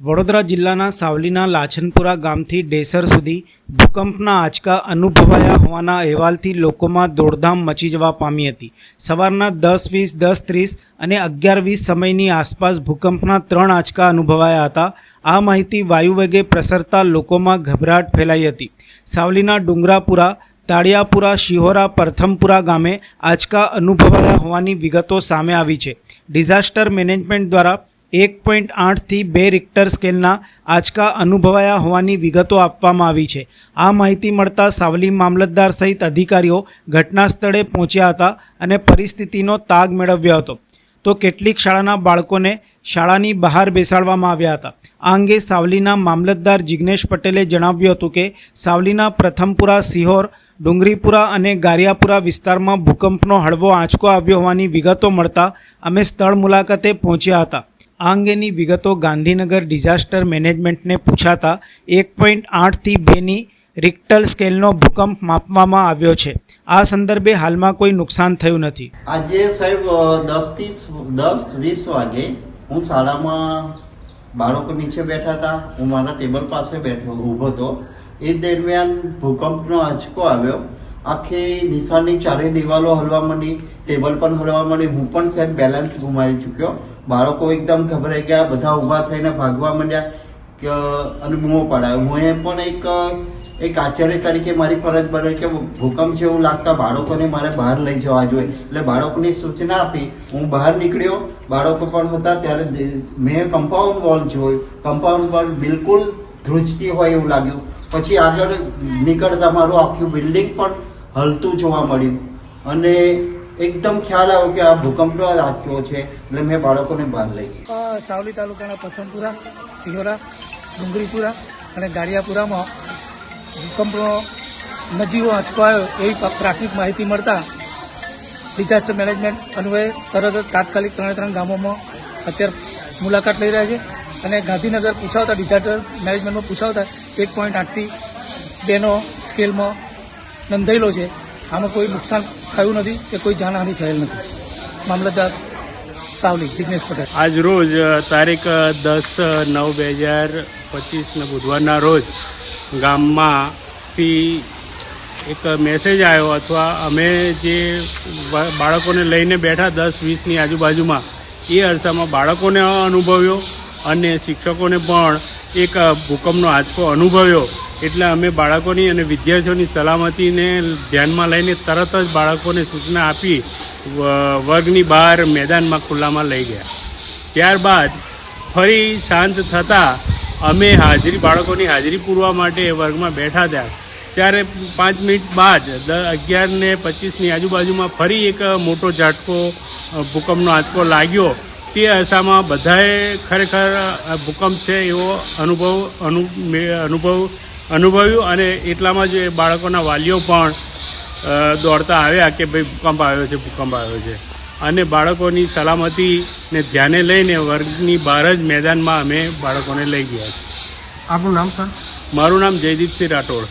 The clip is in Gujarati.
વડોદરા જિલ્લાના સાવલીના લાછનપુરા ગામથી ડેસર સુધી ભૂકંપના આંચકા અનુભવાયા હોવાના અહેવાલથી લોકોમાં દોડધામ મચી જવા પામી હતી. સવારના દસ વીસ, દસ ત્રીસ અને અગિયાર વીસ સમયની આસપાસ ભૂકંપના ત્રણ આંચકા અનુભવાયા હતા. આ માહિતી વાયુવેગે પ્રસરતા લોકોમાં ગભરાટ ફેલાઈ હતી. સાવલીના ડુંગરાપુરા, તાળિયાપુરા, શિહોરા, પ્રથમપુરા ગામે આંચકા અનુભવાયા હોવાની વિગતો સામે આવી છે. ડિઝાસ્ટર મેનેજમેન્ટ દ્વારા એક પોઈન્ટ આઠથી બે રિક્ટર સ્કેલના આંચકા અનુભવાયા હોવાની વિગતો આપવામાં આવી છે. આ માહિતી મળતા સાવલી મામલતદાર સહિત અધિકારીઓ ઘટના સ્થળે પહોંચ્યા હતા અને પરિસ્થિતિનો તાગ મેળવ્યો હતો. તો કેટલીક શાળાના બાળકોને શાળાની બહાર બેસાડવામાં આવ્યા હતા. આ અંગે સાવલીના મામલતદાર જિગ્નેશ પટેલે જણાવ્યું હતું કે, સાવલીના પ્રથમપુરા, સિહોર, ડુંગરીપુરા અને ગારિયાપુરા વિસ્તારમાં ભૂકંપનો હળવો આંચકો આવ્યો હોવાની વિગતો મળતા અમે સ્થળ મુલાકાતે પહોંચ્યા હતા. આ અંગેની વિગતો ગાંધીનગર ડિઝાસ્ટર મેનેજમેન્ટને પૂછાતા એક પોઈન્ટ આઠથી બેની રિક્ટલ સ્કેલનો ભૂકંપ માપવામાં આવ્યો છે. આ સંદર્ભે હાલમાં કોઈ નુકસાન થયું નથી. આજે સાહેબ દસથી દસ વીસ વાગે હું શાળામાં બાળકો નીચે બેઠા હતા. હું મારા ટેબલ પાસે બેઠો, ઊભો હતો. એ દરમિયાન ભૂકંપનો આંચકો આવ્યો. આખી નિશાળની ચારે દિવાલો હલવા માંડી, ટેબલ પણ હલવા માંડી, હું પણ સાહેબ બેલેન્સ ગુમાવી ચૂક્યો. બાળકો એકદમ ગભરાઈ ગયા, બધા ઊભા થઈને ભાગવા માંડ્યા કે, અને બૂમો પડાયો. હું એ પણ એક એક આચાર્ય તરીકે મારી ફરજ બને કે ભૂકંપ જેવું લાગતા બાળકોને મારે બહાર લઈ જવા જોઈએ. એટલે બાળકોની સૂચના આપી, હું બહાર નીકળ્યો. બાળકો પણ હતા, ત્યારે મેં કમ્પાઉન્ડ વોલ જોયું. કમ્પાઉન્ડ વોલ બિલકુલ ધ્રુજતી હોય એવું લાગ્યું. પછી આગળ નીકળતા મારું આખું બિલ્ડિંગ પણ હલતું જોવા મળ્યું. અને એકદમ ખ્યાલ આવ્યો કે આ ભૂકંપનો આખ્યો છે, એટલે મેં બાળકોને બહાર લઈ ગઈ સાવલી તાલુકાના પ્રથમપુરા સિહોરા, ડુંગરીપુરા અને ગાડિયાપુરામાં ભૂકંપનો નજીવો આંચકો એવી પ્રા- પ્રાથમિક માહિતી મળતા ડિઝાસ્ટર મેનેજમેન્ટ અન્વયે તરત જ તાત્કાલિક ત્રણે ત્રણ ગામોમાં અત્યારે મુલાકાત લઈ રહ્યા છે. અને ગાંધીનગર પૂછાવતા ડિઝાસ્ટર મેનેજમેન્ટમાં પૂછાવતા એક પોઈન્ટ આઠથી બેનો સ્કેલમાં નોંધાયેલો છે. આમાં કોઈ નુકસાન થયું નથી કે કોઈ જાનહાનિ થયેલ નથી. મામલતદાર સાવલી જિજ્ઞેશ પટેલ. આજ રોજ તારીખ દસ નવ, બે હજાર પચીસને બુધવારના રોજ ગામમાંથી એક મેસેજ આવ્યો અથવા અમે જે બાળકોને લઈને બેઠા દસ, વીસની આજુબાજુમાં, એ અરસામાં બાળકોને અનુભવ્યો. અને શિક્ષકોને પણ એક ભૂકંપનો આંચકો અનુભવ્યો. એટલે અમે બાળકોની અને વિદ્યાર્થીઓની સલામતીને ધ્યાનમાં લઈને તરત જ બાળકોને સૂચના આપી વર્ગની બહાર મેદાનમાં ખુલ્લામાં લઈ ગયા. ત્યારબાદ ફરી શાંત થતાં અમે હાજરી, બાળકોની હાજરી પૂરવા માટે વર્ગમાં બેઠા હતા ત્યારે પાંચ મિનિટ બાદ દ અગિયાર ને પચીસની આજુબાજુમાં ફરી એક મોટો ઝાટકો ભૂકંપનો આંચકો લાગ્યો. તે અરસામાં બધાએ ખરેખર ભૂકંપ છે એવો અનુભવ અનુ અનુભવ અનુભવ્યું અને એટલામાં જ એ બાળકોના વાલીઓ પણ દોડતા આવ્યા કે ભાઈ ભૂકંપ આવ્યો છે ભૂકંપ આવ્યો છે. અને બાળકોની સલામતીને ધ્યાને લઈને વર્ગની બહાર જ મેદાનમાં અમે બાળકોને લઈ ગયા છીએ. આપનું નામ સર? મારું નામ જયદીપસિંહ રાઠોડ.